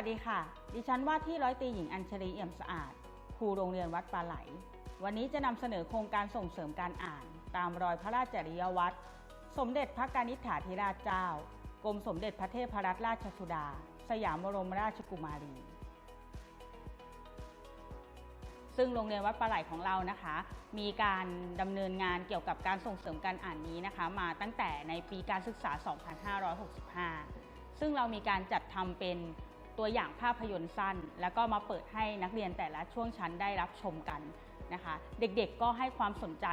วัสดีค่ะ ดิฉันว่าที่ร้อยตีหญิงอัญชลีเอี่ยมสะอาด ครูโรงเรียนวัดปลาไหล วันนี้จะนำเสนอโครงการส่งเสริมการอ่าน ตามรอยพระราชจริยวัตร สมเด็จพระกนิษฐาธิราชเจ้า กรมสมเด็จพระเทพรัตนราชสุดา สยามบรมราชกุมารี ซึ่งโรงเรียนวัดปลาไหลของเรานะคะ มีการดำเนินงานเกี่ยวกับการส่งเสริมการอ่านนี้นะคะ มาตั้งแต่ในปีการศึกษา 2565 ซึ่งเรามีการจัดทำเป็น ตัวอย่างภาพยนตร์สั้น แล้วก็มาเปิดให้นักเรียนแต่ละช่วงชั้นได้รับชมกันนะคะ เด็กๆก็ให้ความสนใจ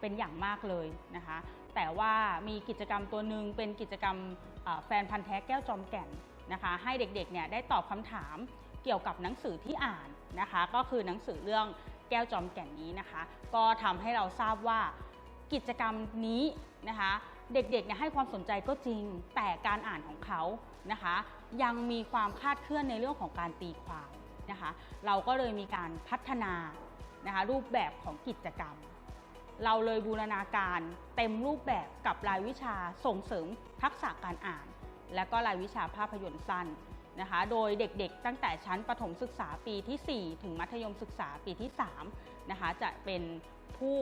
เป็นอย่างมากเลยนะคะ แต่ว่ามีกิจกรรมตัวหนึ่งเป็นกิจกรรมแฟนพันธ์แท้แก้วจอมแก่นนะคะ ให้เด็กๆเนี่ยได้ตอบคำถามเกี่ยวกับหนังสือที่อ่านนะคะ ก็คือหนังสือเรื่องแก้วจอมแก่นนี้นะคะ ก็ทำให้เราทราบว่ากิจกรรมนี้นะคะ เด็กๆเนี่ยให้ความสนใจก็จริง แต่การอ่านของเขานะคะ ยังมีความคาดเคลื่อนในเรื่องของการตีความนะคะ เราก็เลยมีการพัฒนานะคะรูปแบบของกิจกรรม เราเลยบูรณาการเต็มรูปแบบกับรายวิชาส่งเสริมทักษะการอ่าน และก็รายวิชาภาพยนตร์สั้นนะคะ โดยเด็กๆ ตั้งแต่ชั้นประถมศึกษาปีที่ 4 ถึงมัธยมศึกษาปีที่3นะคะจะเป็นผู้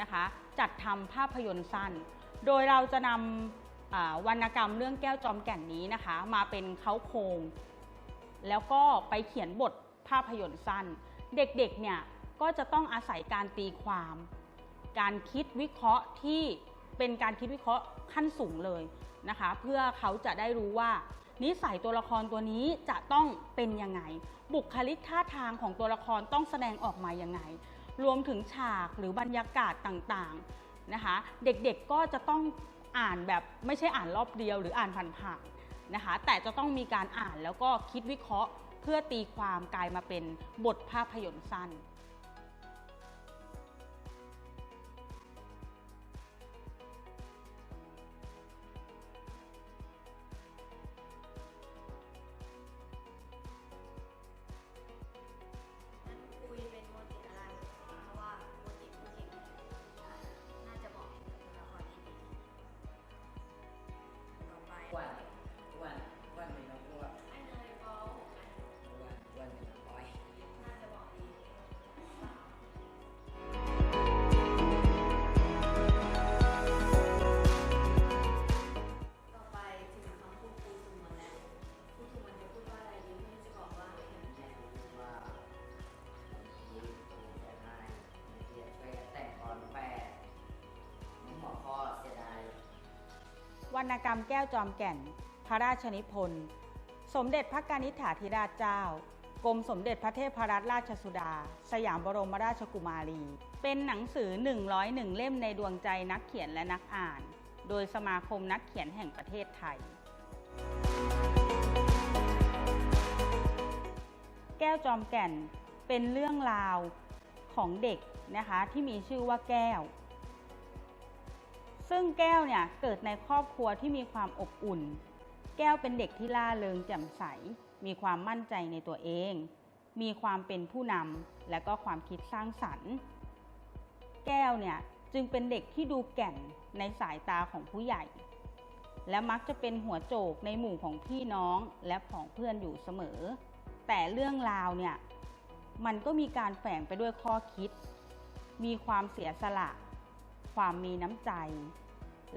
นะคะจัดทำภาพยนตร์สั้น โดยเราจะนำวรรณกรรมเรื่องแก้วจอมแก่นนี้นะคะ มาเป็นเขาโครงแล้วก็ไปเขียนบทภาพยนตร์สั้น เด็กๆเนี่ยก็จะต้องอาศัยการตีความ การคิดวิเคราะห์ที่เป็นการคิดวิเคราะห์ขั้นสูงเลยนะคะ เพื่อเขาจะได้รู้ว่า นิสัยตัวละครตัวนี้จะต้องเป็นยังไง บุคลิกท่าทางของตัวละครต้องแสดงออกมายังไง รวมถึงฉากหรือบรรยากาศต่างๆ นะคะ เด็กๆก็จะต้องอ่านแบบไม่ใช่อ่านรอบเดียวหรืออ่านผ่านๆนะคะ แต่จะต้องมีการอ่านแล้วก็คิดวิเคราะห์ เพื่อตีความกลายมาเป็นบทภาพยนตร์สั้น วรรณกรรมแก้วจอมแก่น พระราชนิพนธ์ สมเด็จพระกนิษฐาธิราชเจ้ากรมสมเด็จพระเทพรัตนราชสุดา สยามบรมราชกุมารี เป็นหนังสือ 101 เล่มในดวงใจนักเขียนและนักอ่าน โดยสมาคมนักเขียนแห่งประเทศไทย แก้วจอมแก่นเป็นเรื่องราวของเด็กนะคะที่มีชื่อว่าแก้ว ซึ่งแก้วเนี่ยเกิดในครอบครัวที่มีความอบอุ่น แก้วเป็นเด็กที่ล่าเริงแจ่มใส มีความมั่นใจในตัวเอง มีความเป็นผู้นำและก็ความคิดสร้างสรรค์ แก้วเนี่ยจึงเป็นเด็กที่ดูแก่นในสายตาของผู้ใหญ่ และมักจะเป็นหัวโจกในหมู่ของพี่น้องและของเพื่อนอยู่เสมอ แต่เรื่องราวเนี่ยมันก็มีการแฝงไปด้วยข้อคิด มีความเสียสละ ความมีน้ำใจ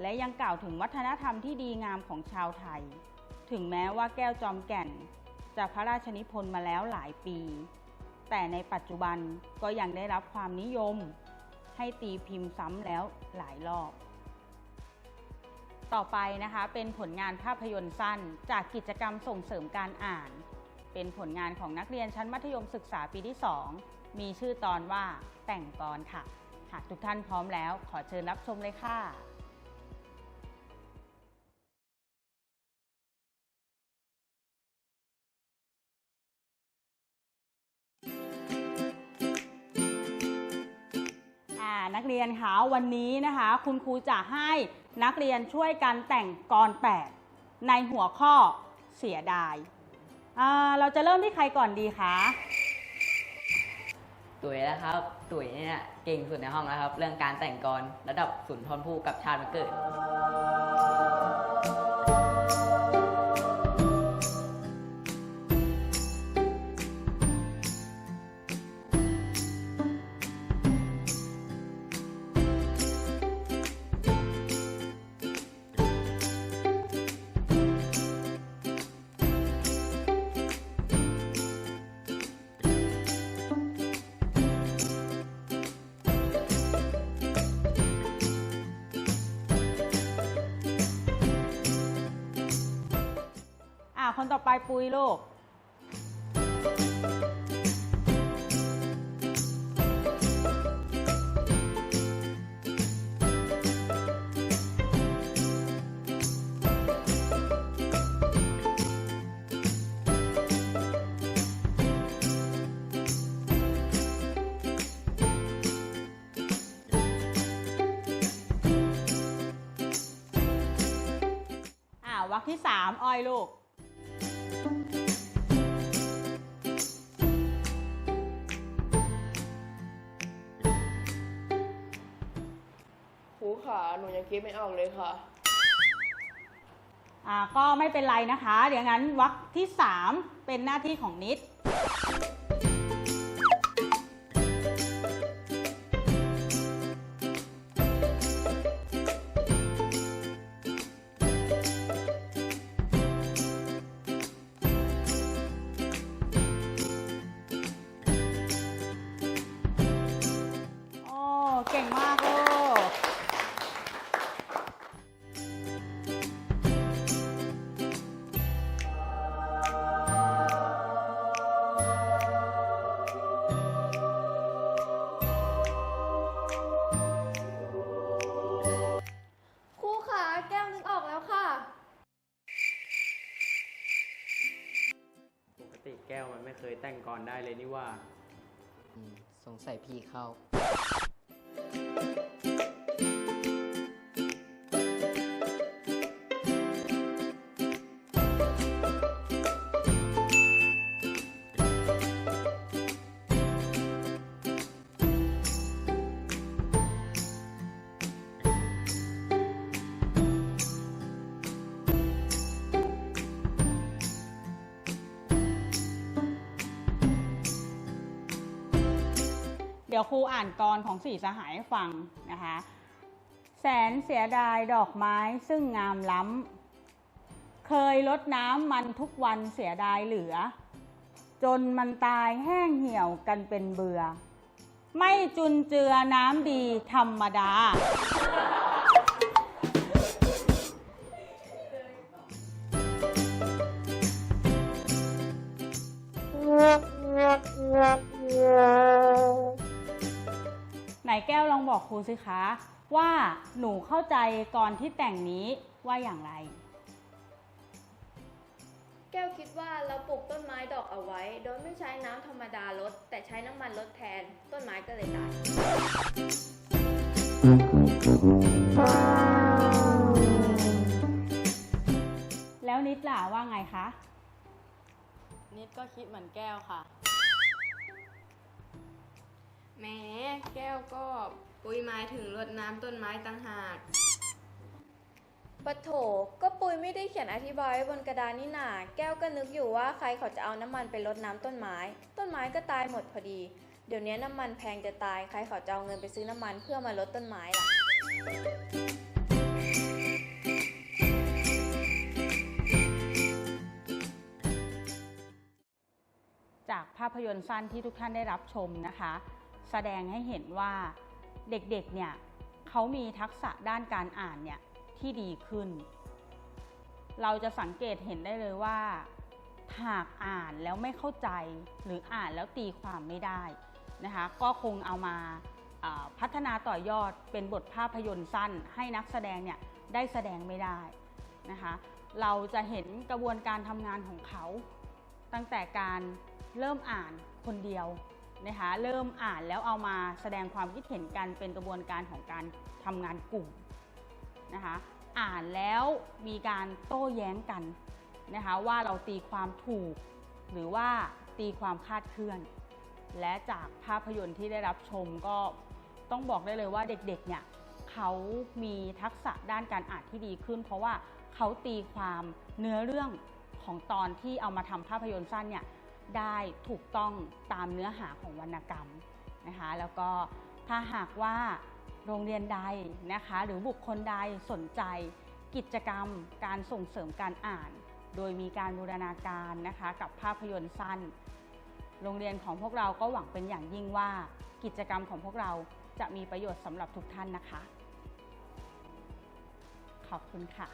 และยังกล่าวถึงวัฒนธรรมที่ดีงามของชาวไทย ถึงแม้ว่าแก้วจอมแก่นจะพระราชนิพนธ์มาแล้วหลายปี แต่ในปัจจุบันก็ยังได้รับความนิยม ให้ตีพิมพ์ซ้ำแล้วหลายรอบ ต่อไปนะคะเป็นผลงานภาพยนตร์สั้นจากกิจกรรมส่งเสริมการอ่าน เป็นผลงานของนักเรียนชั้นมัธยมศึกษาปีที่ 2 มีชื่อตอนว่าแต่งกรค่ะ หากทุกท่านพร้อมแล้วขอเชิญรับชมเลยค่ะนักเรียนคะวันนี้นะคะ คุณครูจะให้นักเรียนช่วยกันแต่งกรแปดในหัวข้อเสียดายเราจะเริ่มที่ใครก่อนดีคะตุ๋ยนะครับ ตุ๋ยเนี่ยเก่งสุดในห้องแล้วครับ เรื่องการแต่งกรระดับสุนทรภู่กับชาติมาเกิด คนต่อไปปุยลูก อ่าวักที่สามอ้อยลูก ครูขาหนูยังคิดไม่ออกเลยค่ะ อ่าก็ไม่เป็นไรนะคะ เดี๋ยวงั้นวักที่สามเป็นหน้าที่ของนิด เลยนี่ว่า สงสัยพี่เข้า เดี๋ยวครูอ่านกรของสี่สหายให้ฟังนะคะ แสนเสียดายดอกไม้ซึ่งงามล้ำ เคยลดน้ำมันทุกวันเสียดายเหลือ จนมันตายแห้งเหี่ยวกันเป็นเบื่อ ไม่จุนเจือน้ำดีธรรมดาไหน แก้วลองบอกครูสิคะ ว่าหนูเข้าใจกรที่แต่งนี้ว่าอย่างไร แก้วคิดว่าเราปลูกต้นไม้ดอกเอาไว้ โดยไม่ใช้น้ำธรรมดาลดแต่ใช้น้ำมันลดแทน ต้นไม้ก็เลยตาย แล้วนิดล่ะว่าไงคะ นิดก็คิดเหมือนแก้วค่ะ แหม้แก้วก็ปุยหมายถึงรดน้ำต้นไม้ต่างหากปะโถก็ปุยไม่ได้เขียนอธิบายไว้บนกระดานนี่นาแก้วก็นึกอยู่ว่าใครเขาจะเอาน้ำมันไปรดน้ำต้นไม้ ต้นไม้ก็ตายหมดพอดี เดี๋ยวนี้น้ำมันแพงจะตายใครเขาจะเอาเงินไปซื้อน้ำมันเพื่อมาลดต้นไม้ล่ะ จากภาพยนตร์สั้นที่ทุกท่านได้รับชมนะคะ แสดงให้เห็นว่าเด็กๆเนี่ยเขามีทักษะด้านการอ่านเนี่ยที่ดีขึ้น เราจะสังเกตเห็นได้เลยว่า หากอ่านแล้วไม่เข้าใจหรืออ่านแล้วตีความไม่ได้นะคะก็คงเอามาอ่าพัฒนาต่อยอดเป็นบทภาพยนตร์สั้น ให้นักแสดงเนี่ยได้แสดงไม่ได้นะคะเราจะเห็นกระบวนการทำงานของเขา ตั้งแต่การเริ่มอ่านคนเดียว นะคะเริ่มอ่านแล้วเอามาแสดงความคิดเห็นกันเป็นกระบวนการของการทำงานกลุ่มนะคะอ่านแล้วมีการโต้แย้งกันนะคะว่าเราตีความถูก หรือว่าตีความคาดเคลื่อน และจากภาพยนตร์ที่ได้รับชมก็ต้องบอกได้เลยว่าเด็กๆเนี่ยเขามีทักษะด้านการอ่านที่ดีขึ้น เพราะว่าเขาตีความเนื้อเรื่องของตอนที่เอามาทำภาพยนตร์สั้นเนี่ย ได้ถูกต้องตามเนื้อหาของวรรณกรรมนะคะ แล้วก็ถ้าหากว่าโรงเรียนใดนะคะ หรือบุคคลใดสนใจกิจกรรมการส่งเสริมการอ่าน โดยมีการบูรณาการนะคะ กับภาพยนตร์สั้น โรงเรียนของพวกเราก็หวังเป็นอย่างยิ่งว่า กิจกรรมของพวกเราจะมีประโยชน์สำหรับทุกท่านนะคะ ขอบคุณค่ะ